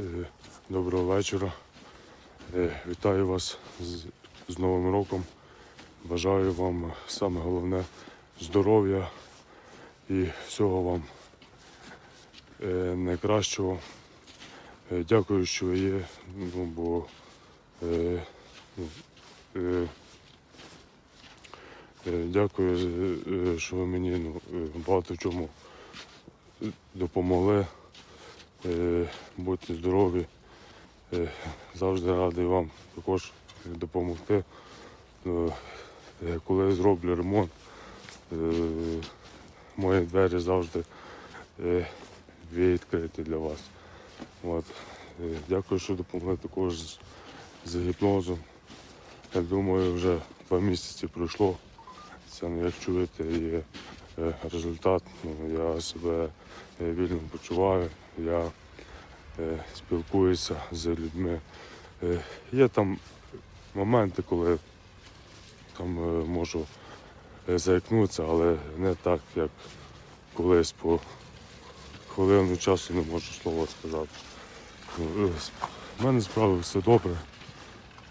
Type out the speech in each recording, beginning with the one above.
Е, Доброго вечора. Е, Вітаю вас з, Новим роком. Бажаю вам саме головне здоров'я і всього вам е, найкращого. Дякую, що ви є, ну, бо дякую, що ви мені ну, багато чому допомогли. Е, Будьте здорові. Е, Завжди радий вам також допомогти. Е, Коли зроблю ремонт, мої двері завжди відкриті для вас. От. Дякую, що допомогли також з, гіпнозом. Я думаю, вже два місяці пройшло. Це ну, як чуєте, є результат. Ну, я себе е, вільно почуваю. Я е, спілкуюся з людьми. Е, Є там моменти, коли там е, можу е, заікнутися, але не так, як колись по хвилину часу не можу слова сказати. Ну, е, с- В мене справи все добре.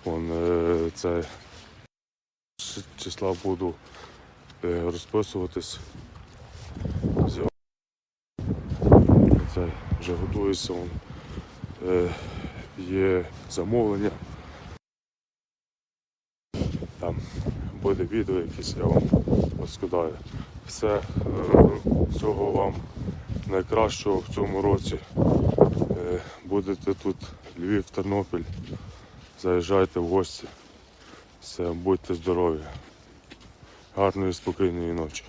Вон, е, це числа буду е, розписуватись. Це вже. Вон. Е, Є замовлення. Там буде відео якесь, я вам розкидаю. Все, е, всього вам найкращого в цьому році. Е, Будете тут Львів, Тернопіль. Заїжджайте в гості. Все, будьте здорові. Гарної спокійної ночі.